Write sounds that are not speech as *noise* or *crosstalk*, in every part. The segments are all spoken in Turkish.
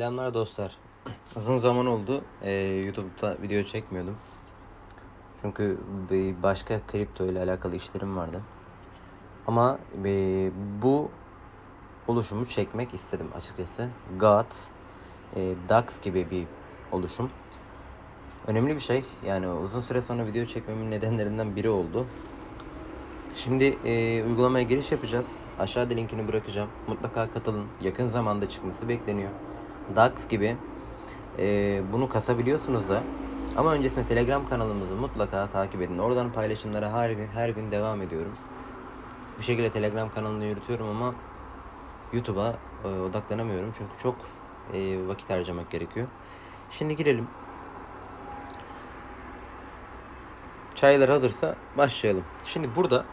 Selamlar dostlar. *clears throat* Uzun zaman oldu. Ee, YouTube'da video çekmiyordum. Çünkü bir başka kripto ile alakalı işlerim vardı. Ama e, bu oluşumu çekmek istedim açıkçası. GATS, e, DAX gibi bir oluşum. Önemli bir şey. Yani uzun süre sonra video çekmemin nedenlerinden biri oldu. Şimdi e, uygulamaya giriş yapacağız. Aşağıda linkini bırakacağım. Mutlaka katılın. Yakın zamanda çıkması bekleniyor. DAX gibi e, bunu kasabiliyorsunuz da. Ama öncesinde Telegram kanalımızı mutlaka takip edin. Oradan paylaşımlara her gün, her gün devam ediyorum. Bir şekilde Telegram kanalını yürütüyorum ama YouTube'a e, odaklanamıyorum. Çünkü çok e, vakit harcamak gerekiyor. Şimdi girelim. Çaylar hazırsa başlayalım. Şimdi burada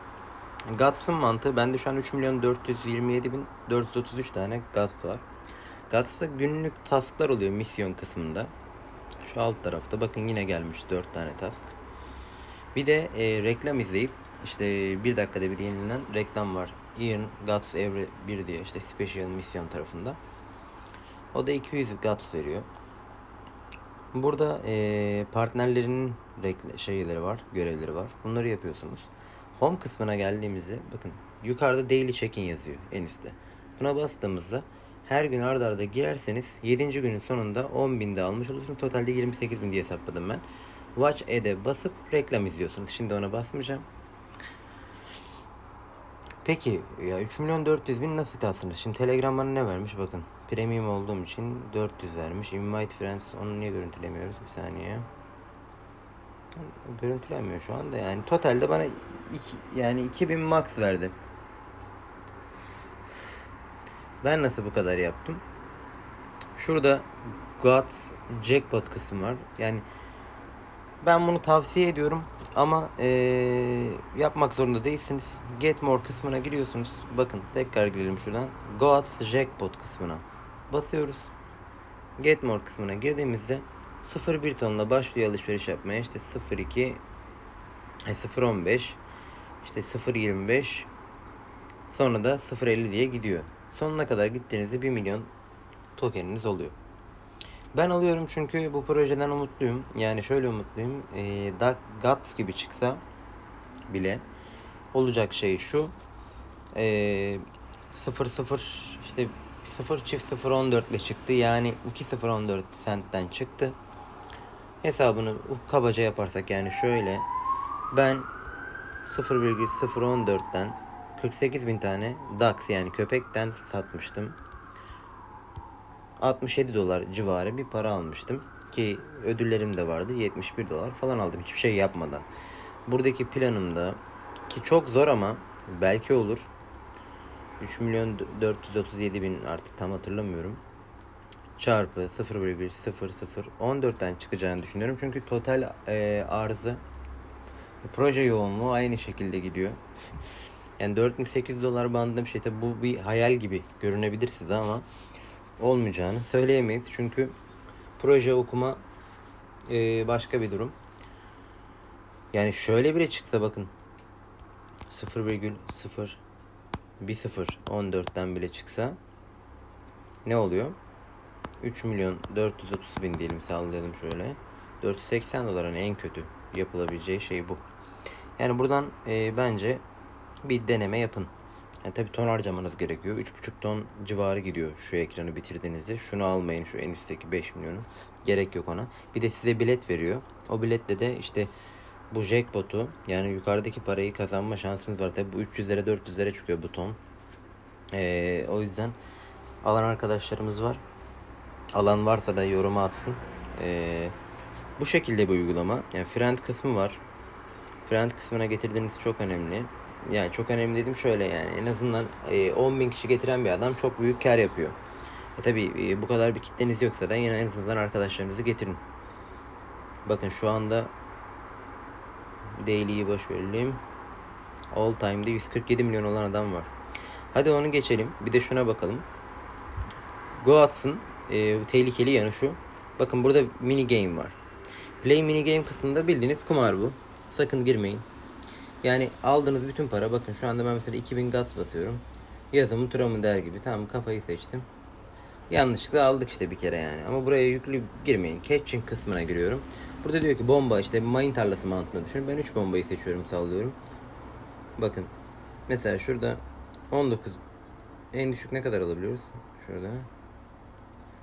Gats'ın mantığı bende şu an 3 milyon 427 bin 433 tane Gats var. Gats'ta günlük tasklar oluyor misyon kısmında. Şu alt tarafta bakın yine gelmiş 4 tane task. Bir de e, reklam izleyip işte bir dakikada bir yenilenen reklam var. Ian Guts Every 1 diye işte Special Mission tarafında. O da 200 Guts veriyor. Burada e, partnerlerinin şeyleri var, görevleri var. Bunları yapıyorsunuz. Home kısmına geldiğimizde bakın yukarıda daily check-in yazıyor en üstte. Buna bastığımızda her gün arda arda girerseniz 7. günün sonunda 10.000 de almış olursunuz. Totalde 28.000 diye hesapladım ben. Watch Ad'e basıp reklam izliyorsunuz. Şimdi ona basmayacağım. Peki ya 3 milyon 400 bin nasıl kalsın? Şimdi Telegram bana ne vermiş bakın. Premium olduğum için 400 vermiş. Invite friends onu niye görüntülemiyoruz? Bir saniye. Görüntülenmiyor şu anda yani. Totalde bana iki, yani 2000 max verdi. Ben nasıl bu kadar yaptım? Şurada God Jackpot kısmı var. Yani ben bunu tavsiye ediyorum ama eee, yapmak zorunda değilsiniz. Get More kısmına giriyorsunuz. Bakın tekrar girelim şuradan. God's Jackpot kısmına basıyoruz. Get More kısmına girdiğimizde 0.1 tonla başlıyor alışveriş yapmaya. İşte 0.2 e, 0.15 işte 0.25 sonra da 0.50 diye gidiyor. Sonuna kadar gittiğinizde 1 milyon tokeniniz oluyor. Ben alıyorum çünkü bu projeden umutluyum. Yani şöyle umutluyum. E, Da- GATS gibi çıksa bile olacak şey şu. E, 0 0 işte 0 çift 0 14 ile çıktı. Yani 2 0 14 sentten çıktı. Hesabını kabaca yaparsak yani şöyle. Ben 0,014'ten 48 bin tane DAX yani köpekten satmıştım. 67 dolar civarı bir para almıştım. Ki ödüllerim de vardı. 71 dolar falan aldım hiçbir şey yapmadan. Buradaki planımda ki çok zor ama belki olur. 3 milyon 437 bin artık tam hatırlamıyorum. Çarpı 0,0014'ten çıkacağını düşünüyorum. Çünkü total e, arzı proje yoğunluğu aynı şekilde gidiyor. Yani 4800 dolar bandında bir şey. Tabi bu bir hayal gibi görünebilir size ama olmayacağını söyleyemeyiz. Çünkü proje okuma e, başka bir durum. Yani şöyle bile çıksa bakın 0,0 1014'ten bile çıksa ne oluyor? 3 milyon 430 bin diyelim sallayalım şöyle. 480 doların en kötü yapılabileceği şey bu. Yani buradan e, bence bir deneme yapın. Yani tabii ton harcamanız gerekiyor. 3,5 ton civarı gidiyor şu ekranı bitirdiğinizde. Şunu almayın şu en üstteki 5 milyonu. Gerek yok ona. Bir de size bilet veriyor. O biletle de işte bu jackpot'u yani yukarıdaki parayı kazanma şansınız var. Tabii bu 300'lere 400'lere çıkıyor bu ton. Ee, o yüzden alan arkadaşlarımız var. Alan varsa da yoruma atsın. Ee, bu şekilde bir uygulama. Yani friend kısmı var. Friend kısmına getirdiğiniz çok önemli. Yani çok önemli dedim şöyle yani en azından e, 10 bin kişi getiren bir adam çok büyük kar yapıyor. E tabi e, bu kadar bir kitleniz yoksa da yine en azından arkadaşlarınızı getirin. Bakın şu anda Daily'yi boş verelim. All time'da 147 milyon olan adam var. Hadi onu geçelim. Bir de şuna bakalım. Goats'ın e, tehlikeli yanı şu. Bakın burada mini game var. Play mini game kısmında bildiğiniz kumar bu. Sakın girmeyin. Yani aldığınız bütün para bakın şu anda ben mesela 2000 GATS basıyorum. Yazımı mı der gibi. Tamam kafayı seçtim. Yanlışlıkla aldık işte bir kere yani. Ama buraya yüklü girmeyin. Catching kısmına giriyorum. Burada diyor ki bomba işte mayın tarlası mantığını düşünün. Ben 3 bombayı seçiyorum sallıyorum. Bakın. Mesela şurada 19 en düşük ne kadar alabiliyoruz? Şurada.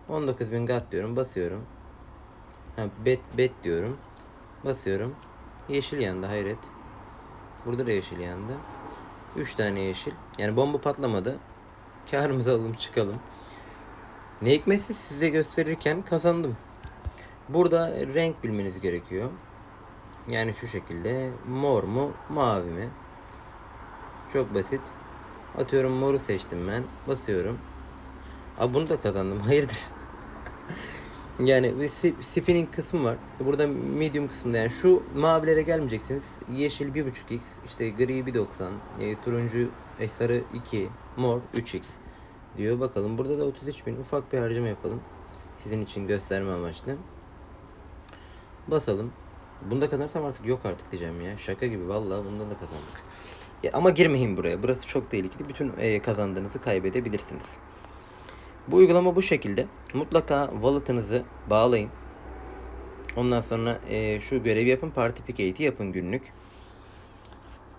19.000 gat diyorum. Basıyorum. Ha bet bet diyorum. Basıyorum. Yeşil yandı hayret. Burada da yeşil yandı. 3 tane yeşil. Yani bomba patlamadı. Karımızı alalım çıkalım. Ne hikmetse size gösterirken kazandım. Burada renk bilmeniz gerekiyor. Yani şu şekilde mor mu mavi mi? Çok basit. Atıyorum moru seçtim ben. Basıyorum. Aa bunu da kazandım. *laughs* Hayırdır? Yani bir spinning kısmı var. Burada medium kısmında yani şu mavilere gelmeyeceksiniz. Yeşil 1.5x, işte gri 1.90, e, turuncu e, sarı 2, mor 3x diyor. Bakalım burada da 33 bin ufak bir harcama yapalım. Sizin için gösterme amaçlı. Basalım. Bunda kazanırsam artık yok artık diyeceğim ya. Şaka gibi vallahi bundan da kazandık. Ya ama girmeyin buraya. Burası çok tehlikeli. Bütün e, kazandığınızı kaybedebilirsiniz. Bu uygulama bu şekilde. Mutlaka wallet'ınızı bağlayın. Ondan sonra e, şu görevi yapın. Participate yapın günlük.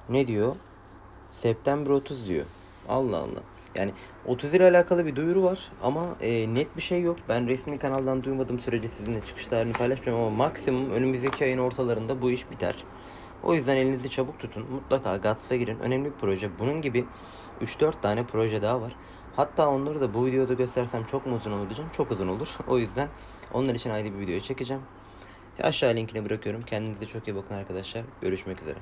Ne diyor? September 30 diyor. Allah Allah. Yani 30 ile alakalı bir duyuru var ama e, net bir şey yok. Ben resmi kanaldan duymadığım sürece sizinle çıkış tarihini paylaşmıyorum ama maksimum önümüzdeki ayın ortalarında bu iş biter. O yüzden elinizi çabuk tutun. Mutlaka GATS'a girin. Önemli bir proje. Bunun gibi 3-4 tane proje daha var. Hatta onları da bu videoda göstersem çok mu uzun olur diyeceğim. Çok uzun olur. O yüzden onlar için ayrı bir video çekeceğim. Aşağı linkini bırakıyorum. Kendinize çok iyi bakın arkadaşlar. Görüşmek üzere.